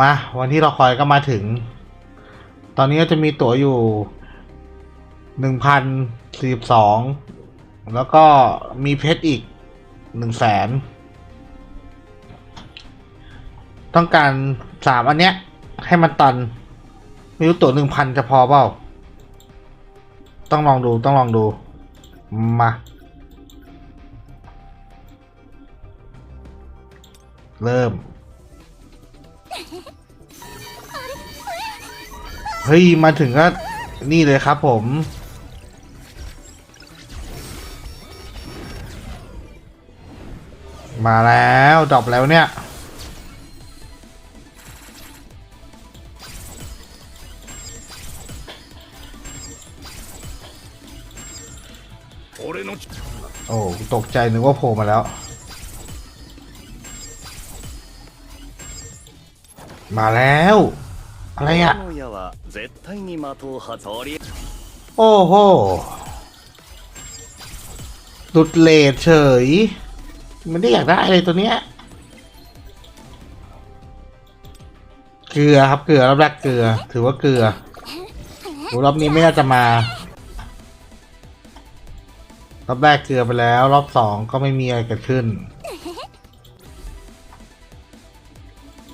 มาวันที่เราคอยก็มาถึง ตอนนี้ก็จะมีตั๋วอยู่หนึ่งพันสี่สิบสองแล้วก็มีเพชรอีกหนึ่งแสนต้องการสามอันเนี้ย ให้มันตันไม่รู้ตั๋วหนึ่งพันจะพอเปล่า ต้องลองดูต้องลองดู มาเริ่ม เฮ้ย มาถึงก็นี่เลยครับผม มาแล้วดรอปแล้วเนี่ยโอ้ตกใจนึกว่าโผล่มาแล้ว มาแล้ว อะไรอะ โอ้โหหลุดเลทเฉย มันได้อยากได้อะไรตัวเนี้ย เกลือครับเกลือรอบแรกเกลือ ถือว่าเกลือโรอบนี้ไม่น่าจะมารอบแรกเกลือไปแล้ว รอบสองก็ไม่มีอะไรเกิดขึ้น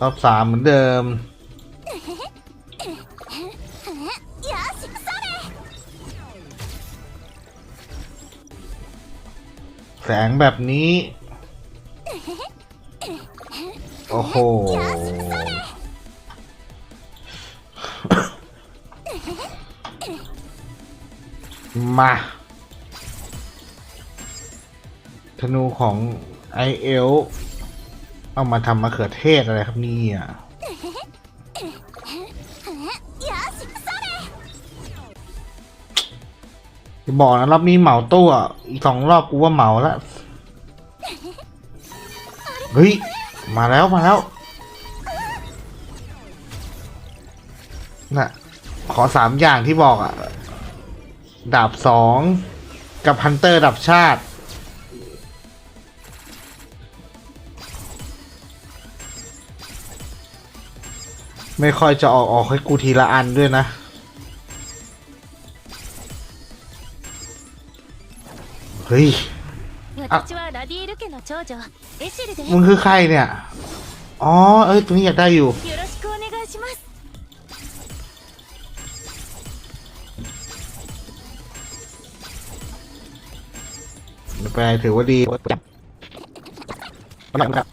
รอบสามเหมือนเดิม แสงแบบนี้ โอ้โห มาธนูของไอเอล เอามาทำมะเขือเทศอะไรครับนี่ยจะบอกนะรอบนี้เหมาตู้อะอีกสองรอบกูว่าเหมาแล้วเฮ้ย มาแล้วมาแล้วน่ะ ขอสามอย่างที่บอกอะ ดาบสองกับฮันเตอร์ดับชาติ ไม่ค่อยจะออกออกให้กูทีละอันด้วยนะ เฮ้ย มึงคือใครเนี่ย อ๋อ เอ้ย ตรงนี้อยากได้อยู่ ไปถือว่าดีจับไม่อยากครับ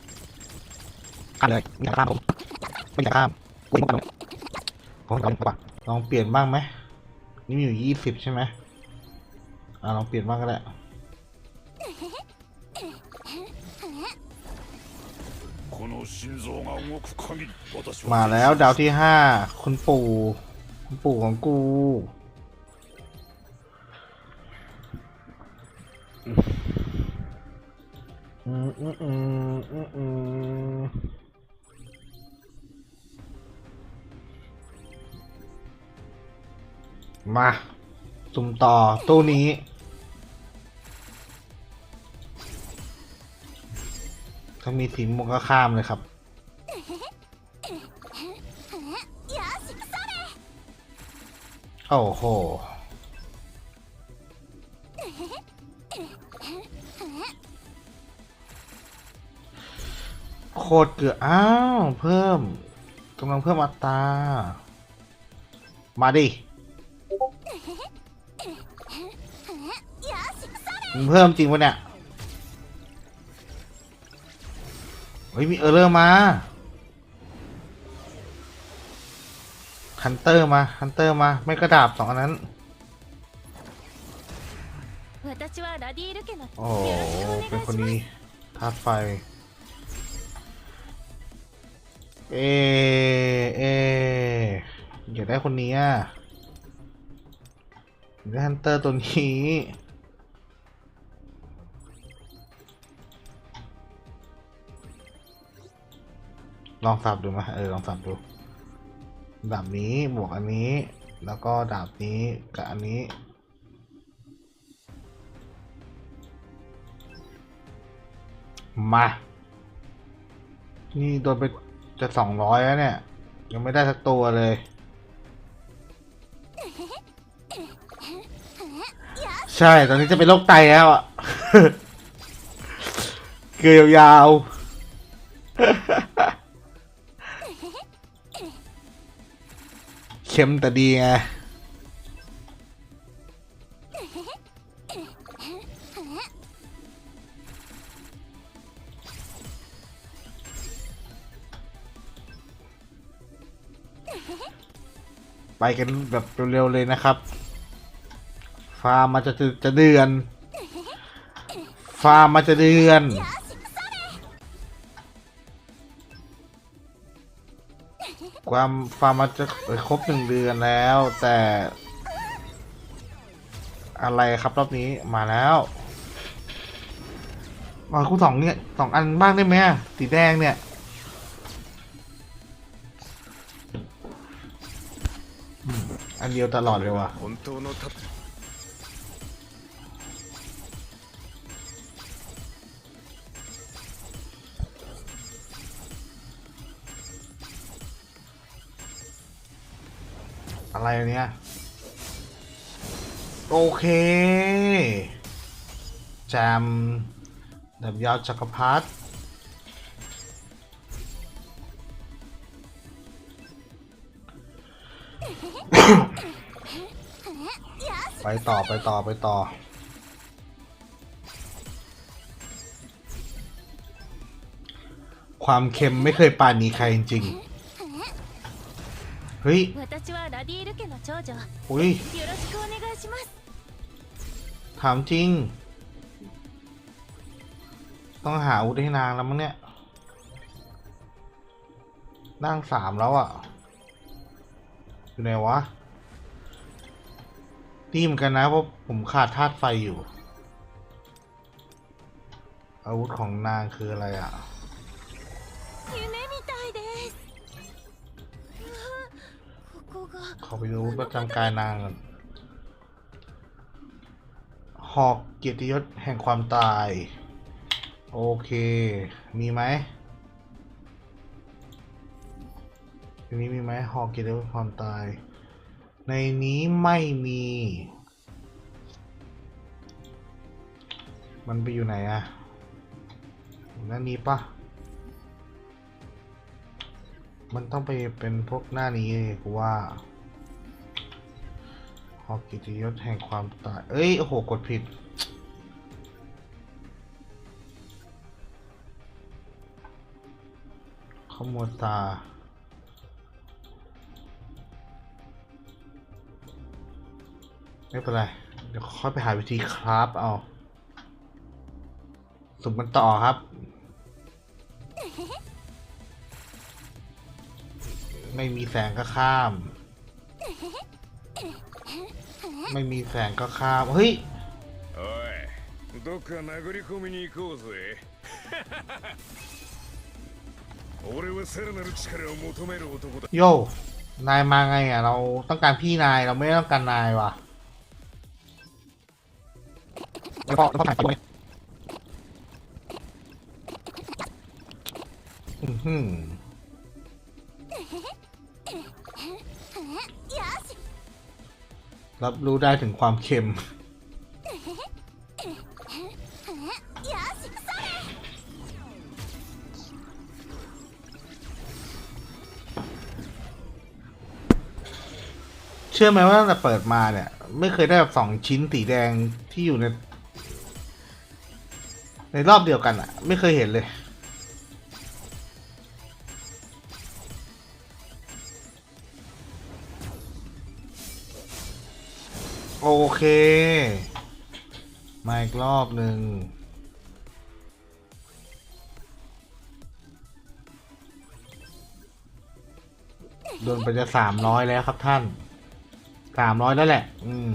อะไรไม่อยากข้ามผมไม่อยากข้าม ลองเปลี่ยนบ้างไหมนี่มีอยู่ยี่สิบใช่ไหมอ่าลองเปลี่ยนบ้างก็ได้มาแล้วดาวที่ห้าคุณปู่คุณปู่ของกู อืมอืมอืมอืม มา สุ่มต่อ ตู้นี้ ถ้ามีสีม่วงก็ข้ามเลยครับ โอ้โหโคตรเกลือ อ้าว เพิ่มกำลังเพิ่มอัตรา มาดิ มึงเพิ่มจริงปะเนี่ย เฮ้ย มีเออร์เลอร์มา ฮันเตอร์มา ฮันเตอร์มา ไม่กระดาบสองอันนั้น โอ้เป็นคนนี้ทาดไฟ เอ เออยากได้คนนี้อะได้ฮันเตอร์ตัวนี้ ลองสับดูไหมเออลองสับดูดาบนี้บวกอันนี้ แล้วก็ดาบนี้กับอันนี้ มา นี่โดนไปจะสองร้อยแล้วเนี่ย ยังไม่ได้สักตัวเลยใช่ ตอนนี้จะเป็นโรคไตแล้วอะ เกลียวยาว เค็มแต่ดีไงไปกันแบบเร็วๆเลยนะครับ ฟาร์มมันจะจะเดือน ฟาร์มมันจะเดือน ความฟาร์มจะครบหนึ่งเดือนแล้ว แต่ อะไรครับรอบนี้มาแล้วมาคู่สองเนี่ยสองอันบ้างได้ไหมสีแดงเนี่ยอันเดียวตลอดเลยว่ะ อะไรอันเนี่ย โอเค แจมดับยาวจักรพรรดิไปต่อไปต่อไปต่อความเค็มไม่เคยปานนี้ใครจริงๆ เฮ้ย อุ้ยถามจริง ต้องหาอุทให้นางแล้วมั้งเนี่ยนั่งสามแล้วอะ่ะ อยู่ไหนวะ นี่มืนกันนะเพราะผมขาดธาตุไฟอยู่ อาวุธของนางคืออะไรอะ่ะ がขอไปดูประจำกายนางก่อนหอกเกียรติยศแห่งความตาย โอเค มีไหมในนี้มีไหมหอกเกียรติยศแห่งความตาย ในนี้ไม่มี มันไปอยู่ไหนอะหน้านี้ปะมันต้องไปเป็นพวกหน้านี้เลย กูว่าหอกิติยศแห่งความตาย เอ้ย โอ้โห กดผิด ขโมยตา ไม่เป็นไร เดี๋ยวค่อยไปหาวิธีคราฟเอา สุ่มกันต่อครับ ไม่มีแสงก็ข้าม ไม่มีแสงก็ข้าม เฮ้ย おいどっか殴り込みに行こうぜ俺はさらなる力を求める男だ โย นายมาไงอ่ะ เราต้องการพี่นาย เราไม่ได้ต้องการนายว่ะแล้วพอแล้วพอถ่ายไปด้วยอื้อหือ รับรู้ได้ถึงความเค็ม เชื่อไหมว่าตั้งแต่เปิดมาเนี่ย ไม่เคยได้แบบสองชิ้นสีแดงที่อยู่ใน ในรอบเดียวกันอะไม่เคยเห็นเลย เค มาอีกรอบหนึ่งโดนไปจะสามร้อยแล้วครับท่านสามร้อยแล้วแหละ อืม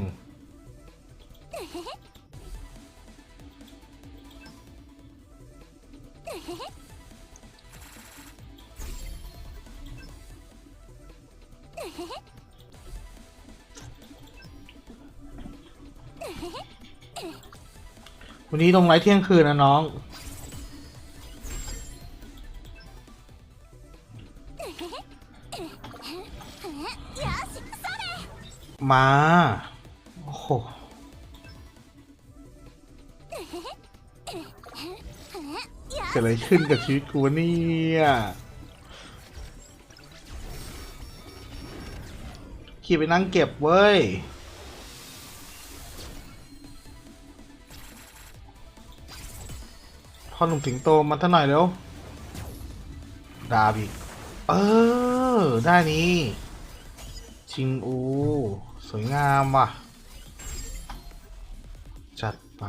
วันนี้ตรงไลฟ์เที่ยงคืนนะน้อง มา โอ้โหอะไรขึ้นกับชีวิตกูเนี่ยขี่ไปนั่งเก็บเว้ย หนุ่มสิงโตมาท่าหน่อยเร็วดาบอีกเออ ได้นี้ ชิงอู สวยงามว่ะ จัดไป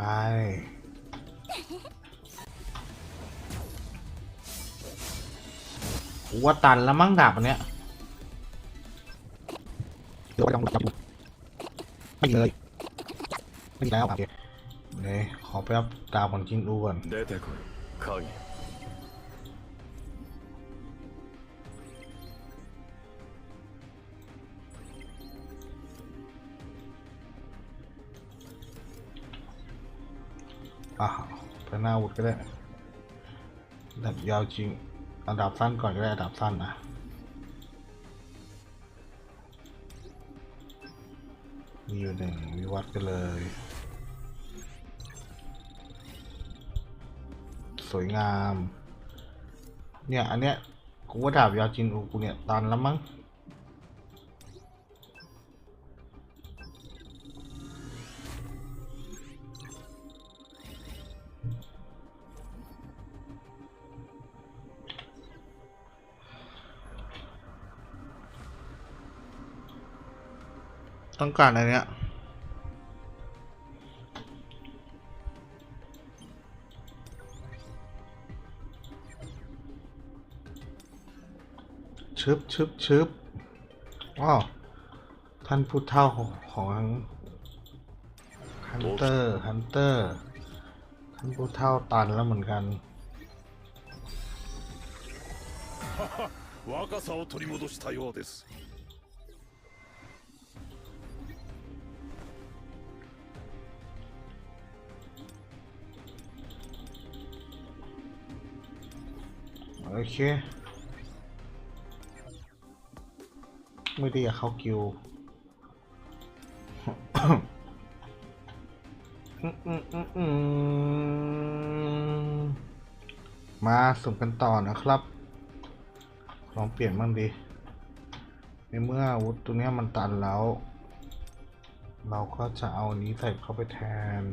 ว่าตันแล้วมั้งดาบอันเนี้ยเดี๋ยวจะต้องจับกูไม่มีเลย ไม่มีแล้วโอเค นี่ขอไปอัพาวของจินอูก่อนเดตคุยคายอะไปหน้าวุดก็ได้ดับยาวจริงอันดับสั้นก่อนก็ได้อันดับสั้นนะมีอยู่หนึ่งวิวัฒน์กันเลย วยงาม เนี่ย อันเนี้ยกูว่าดาบยาวจินอูกูเนี่ยตันแล้วมั้งต้องการอะไรเนี้ย ชึบชึบชึบว้าวท่านผู้เฒ่าของของฮันเตอร์ ฮันเตอร์ ท่านผู้เฒ่าตันแล้วเหมือนกัน 若さを取り戻したようです。 โอเค ไม่ได้อยากเข้ากิวมาสุ่มกันต่อนะครับ ลองเปลี่ยนบ้างดิในเมื่ออาวุธตัวนี้มันตันแล้ว เราก็จะเอาอันนี้ใส่เข้าไปแทน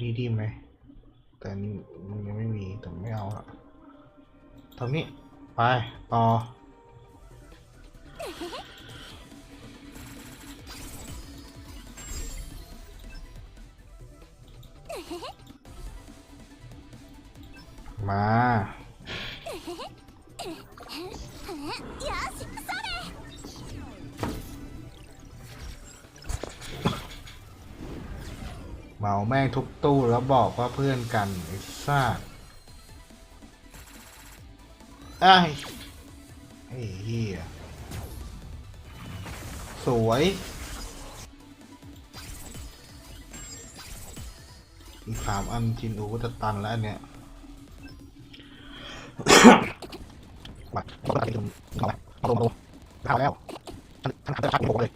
ดีดีไหม แต่มันยังไม่มีแต่ไม่เอาอะตอนนี้ ไป ต่อ มา เมาแม่งทุบตู้แล้วบอกว่าเพื่อนกันไอ้ซ่าไอ้ไอ้เหี้ยสวยอีกสามอันจินอูก็จะตันแล้วอันเนี่ยมาเอาไปตรงเอาไปเอาลงเอาลงเอาแล้วท่านท่านท่านท่านโมเลย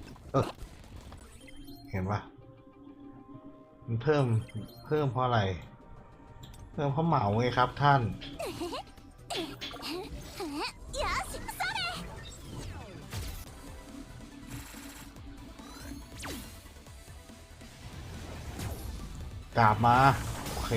เพิ่มเพิ่มเพราะอะไร เพิ่มเพราะเหมาไงครับท่านกลับมา โอเค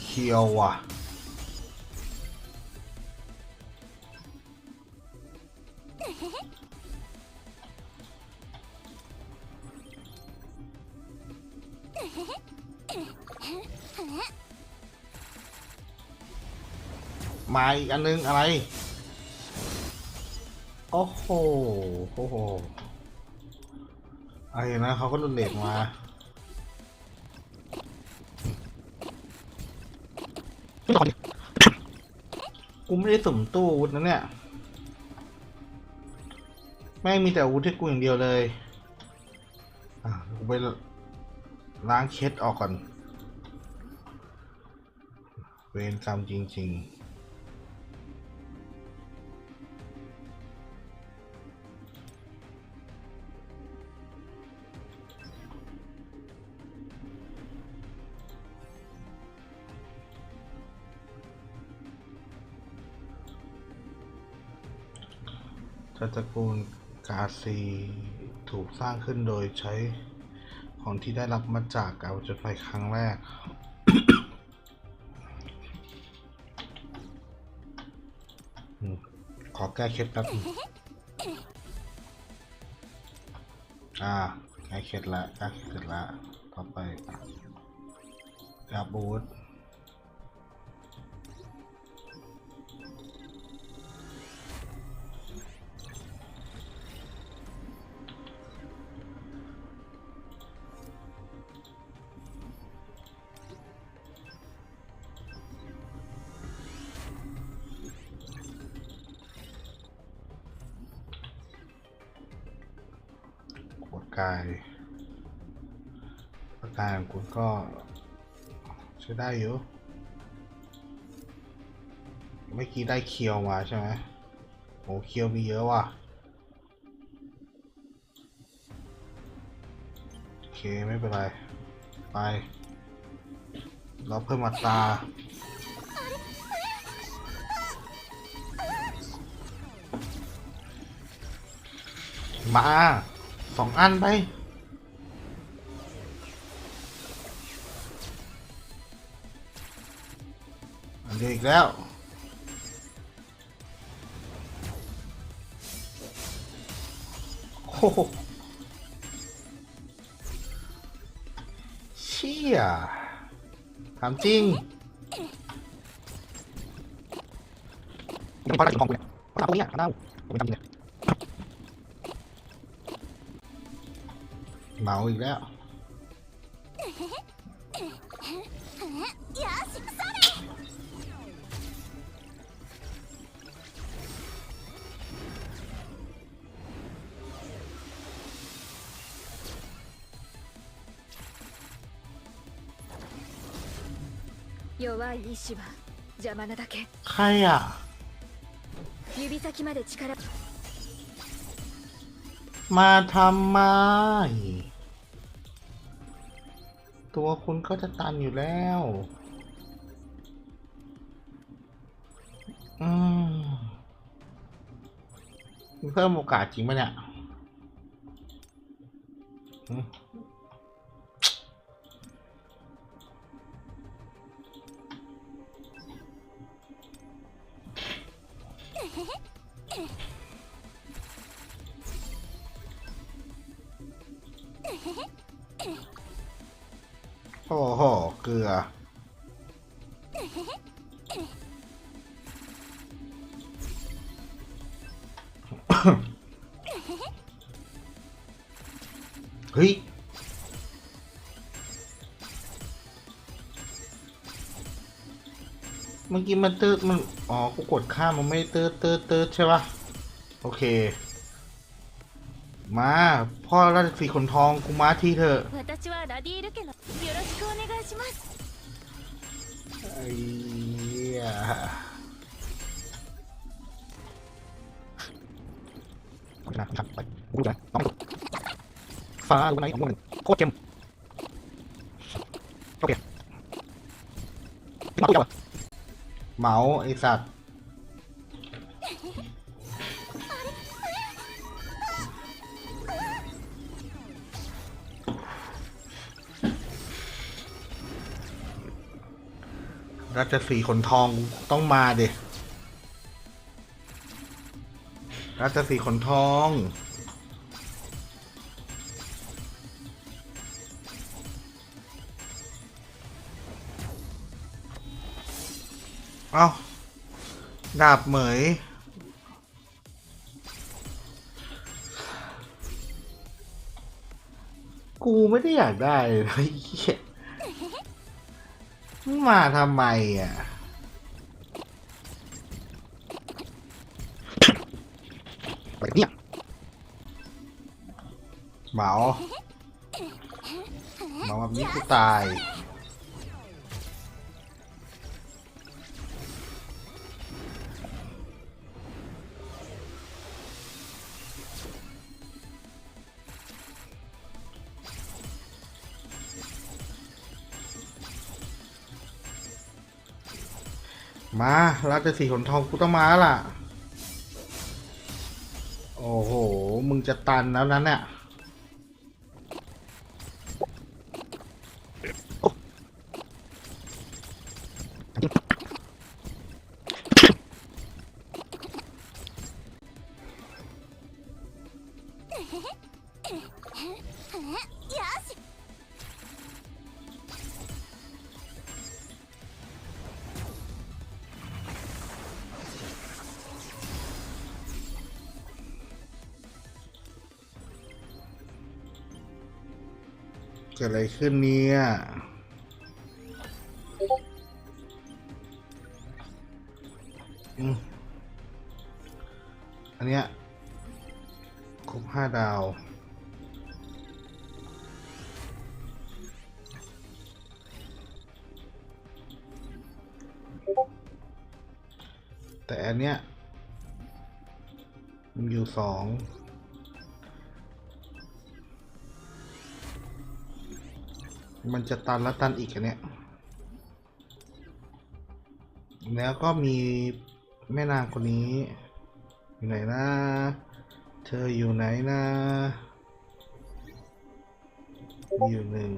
เคียวว่ะ มาอีกอันนึง อะไร โอ้โห โอ้โหอะไรนะเขาก็โดนเด็กมา กูไม่ได้สุ่มตู้อาวุธนะเนี่ยแม่งมีแต่อาวุธที่กูอย่างเดียวเลย อะกูไปล้างเคสออกก่อน เวรกรรมจริง ๆ ตระกูลกาซีถูกสร้างขึ้นโดยใช้ของที่ได้รับมาจากการจุดไฟครั้งแรก ขอแก้เคล็ดแป๊บอ่าแก้เคล็ดละแก้เคล็ดละ ต่อไปกาบูท คุณก็ใช้ได้อยู่เมื่อกี้ได้เคียวมาใช่ไหมโอ้เคียวมีเยอะว่ะ โอเค ไม่เป็นไร ไป เราเพิ่มอัตามาสองอันไป เดียวอีกแล้ว โอ้โหเชี่ยถามจริงยังไม่พอได้ถึงของกูเนี่ยเพราะตรงนี้อะเน่ากูไม่ทำจริงเนี่ยเมาอีกแล้ว 弱い意志は邪魔なだけ ใครอ่ะ 指先まで力 มาทำไม ตัวคุณก็จะตันอยู่แล้ว อืมมีเพิ่มโอกาสจริงปะเนี่ยอืม เฮ้ย เมื่อกี้มันเติร์ดมัน อ๋อ กูกดข้ามมันไม่เติร์ดเติร์ดเติใช่ปะโอเค มา พ่อราชสีขนทองกูมาที่เธอไอ้ ไปกูรู้แล้วต้องฟ้ารู้ไหมของมึงโคตรเค็มโอเคที่มาตัวเมาไอสัตว์ราชสีขนทองต้องมาเด็ราชสีขนทอง เอาดาบเหมยกูไม่ได้อยากได้เลยมาทำไมอะ ไปเนี่ยเมาเมาแบบนี้กูตาย มาราชสีห์ขนทองกูต้องมาแล้วล่ะ โอ้โห มึงจะตันแล้วนั้นเนี่ย ขึ้นเนี่ยอันเนี้ยครบห้าดาว แต่อันเนี้ยมันอยู่สอง มันจะตันแล้วตันอีกอัเนี้ยแล้วก็มีแม่นางคนนี้ อยู่ไหนนะ เธออยู่ไหนนะมีอยู่หนึ่ง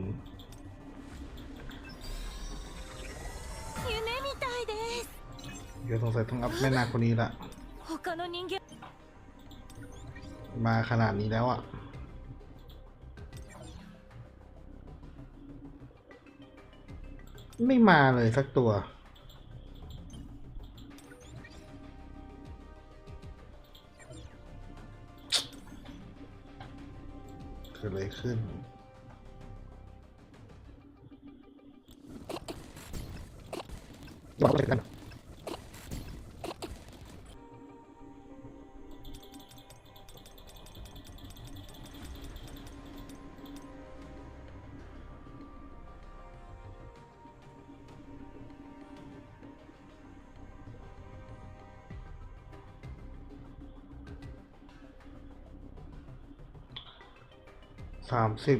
เดี๋ยวสงสัยต้องอัพแม่นาคนนี้ละมาขนาดนี้แล้วอะ ไม่มาเลยสักตัว เกิดอะไรขึ้นบอกเลยกัน สามสิบ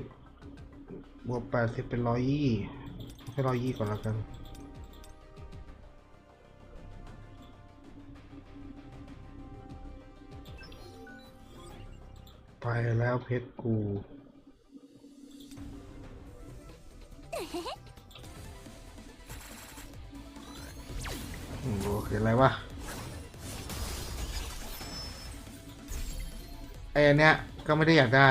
บวกแปดสิบเป็นร้อยยี่ให้ร้อยยี่ก่อนแล้วกันไปแล้วเพชรกู โอเคอะไรวะไอเนี้ยก็ไม่ได้อยากได้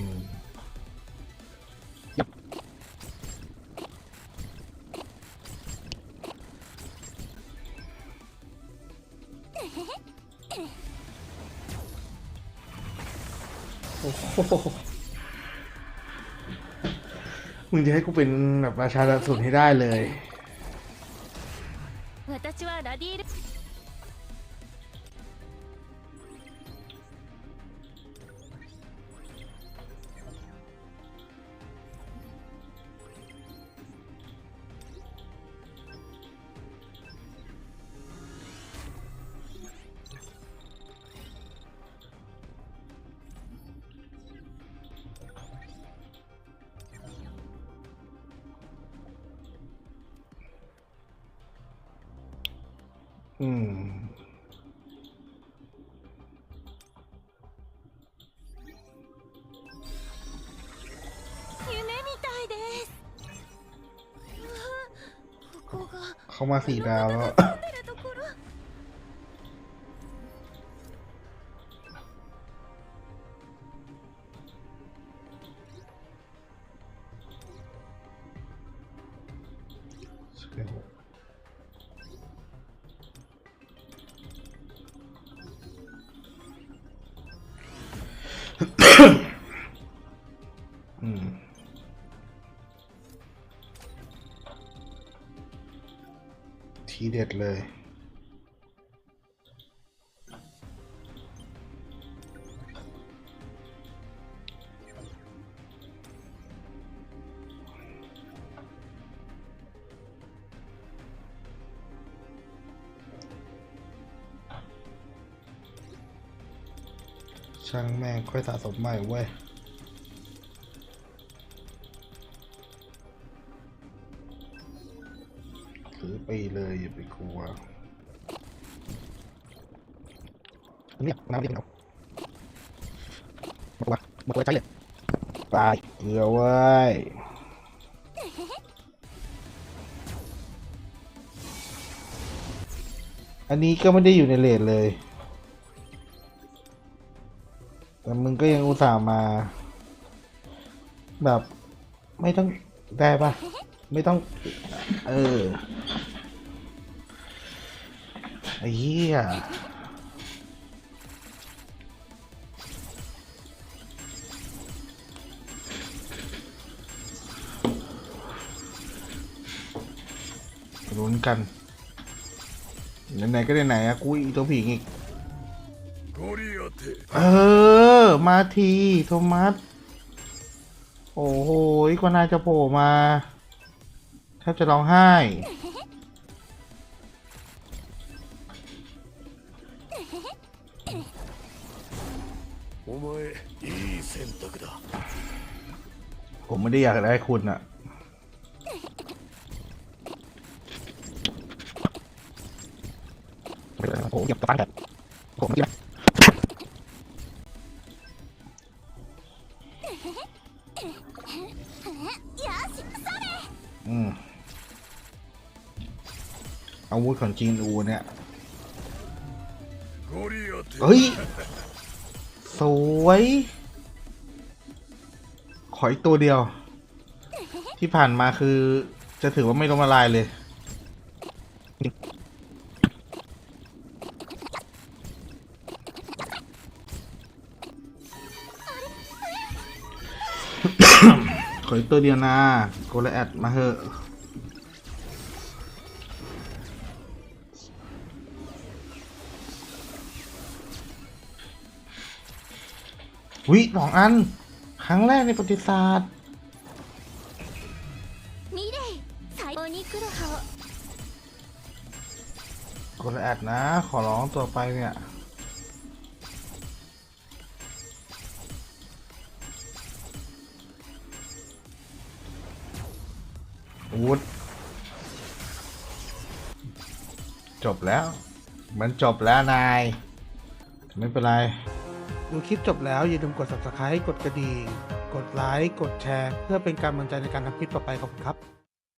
มึงจะให้กูเป็นแบบราชาดสุดให้ได้เลย 私はラディール มาสี่ดาวแล้ว立 เด็ดเลย ช่างแม่งค่อยสะสมใหม่เว้ย รัวเนี่ยน้ำเรียกเอาบอกว่าบอกว่าใช้เลยไปเกลือเว้ยอันนี้ก็ไม่ได้อยู่ในเลทเลย แต่มึงก็ยังอุตส่าห์มา แบบไม่ต้องได้ปะไม่ต้อง เออ เฮียลุ้นกันไหนๆก็ได้ไหนอะกูอีตัวผีอีก เออ มาทีโทมัส โอ้โหกว่าน่าจะโผล่มาแทบจะร้องไห้ お前いい選択だ ผมไม่ได้อยากได้คุณอะโอ้โหเหยียบตะปังแบบผมเมื่อกี้นะ よしそれ อืมอาวุธของจีนอูเนี่ย ゴリアテ เฮ้ย สวย ขออีกตัวเดียว ที่ผ่านมาคือจะถือว่าไม่ล้มละลายเลย ขออีกตัวเดียวนะโกลแอดมาเถอะ วิสองอัน ครั้งแรกในประวัติศาสตร์กดแอดนะ ขอร้องตัวไปเนี่ยวุฒจบแล้ว มันจบแล้วนาย ไม่เป็นไร ดูคลิปจบแล้วอย่าลืมกด subscribe กดกระดิ่ง กดไลค์ กดแชร์ เพื่อเป็นกำลังใจในการทำคลิปต่อไปขอบคุณครับ